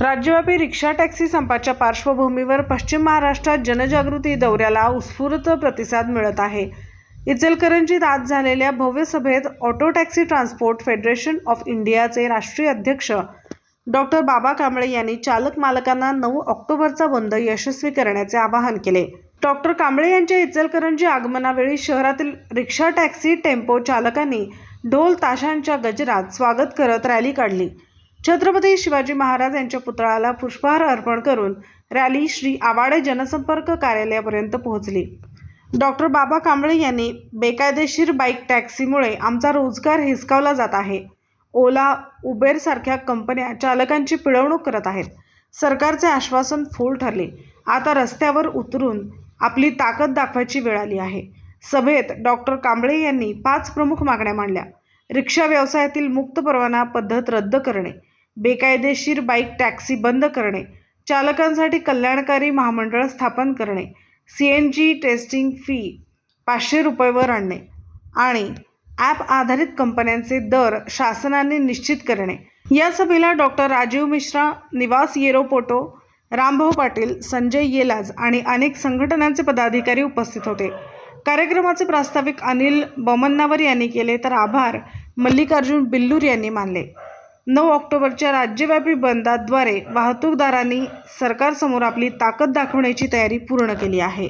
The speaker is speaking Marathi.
राज्यव्यापी रिक्षा टॅक्सी संपाच्या पार्श्वभूमीवर पश्चिम महाराष्ट्रात जनजागृती दौऱ्याला उत्स्फूर्त प्रतिसाद मिळत आहे. इचलकरंजीत आज झालेल्या भव्य सभेत auto taxi transport federation of इंडियाचे राष्ट्रीय अध्यक्ष डॉक्टर बाबा कांबळे यांनी चालक मालकांना नऊ ऑक्टोबरचा बंद यशस्वी करण्याचे आवाहन केले. डॉक्टर कांबळे यांच्या इचलकरंजी आगमनावेळी शहरातील रिक्षा टॅक्सी टेम्पो चालकांनी ढोल ताशांच्या गजरात स्वागत करत रॅली काढली. छत्रपती शिवाजी महाराज यांच्या पुतळ्याला पुष्पहार अर्पण करून रॅली श्री आवाडे जनसंपर्क कार्यालयापर्यंत पोहोचली. डॉक्टर बाबा कांबळे यांनी बेकायदेशीर बाईक टॅक्सीमुळे आमचा रोजगार हिसकावला जात आहे. ओला उबेरसारख्या कंपन्या चालकांची पिळवणूक करत आहेत. सरकारचे आश्वासन फोल ठरले. आता रस्त्यावर उतरून आपली ताकद दाखवायची वेळ आली आहे. सभेत डॉक्टर कांबळे यांनी पाच प्रमुख मागण्या मांडल्या. रिक्षा व्यवसायातील मुक्त परवाना पद्धत रद्द करणे बेकायदेशीर बाईक टॅक्सी बंद करणे चालकांसाठी कल्याणकारी महामंडळ स्थापन करणे C N G testing fee पाचशे रुपयेवर आणणे आणि ॲप आधारित कंपन्यांचे दर शासनाने निश्चित करणे. या सभेला डॉक्टर राजीव मिश्रा निवास येरोपोटो रामभाऊ पाटील संजय येलाज आणि अनेक संघटनांचे पदाधिकारी उपस्थित होते. कार्यक्रमाचे प्रास्ताविक अनिल बमन्नावर यांनी केले तर आभार मल्लिकार्जुन बिल्लूर यांनी मानले. नऊ ऑक्टोबरच्या राज्यव्यापी बंदाद्वारे वाहतूकदारांनी सरकारसमोर आपली ताकद दाखवण्याची तयारी पूर्ण केली आहे.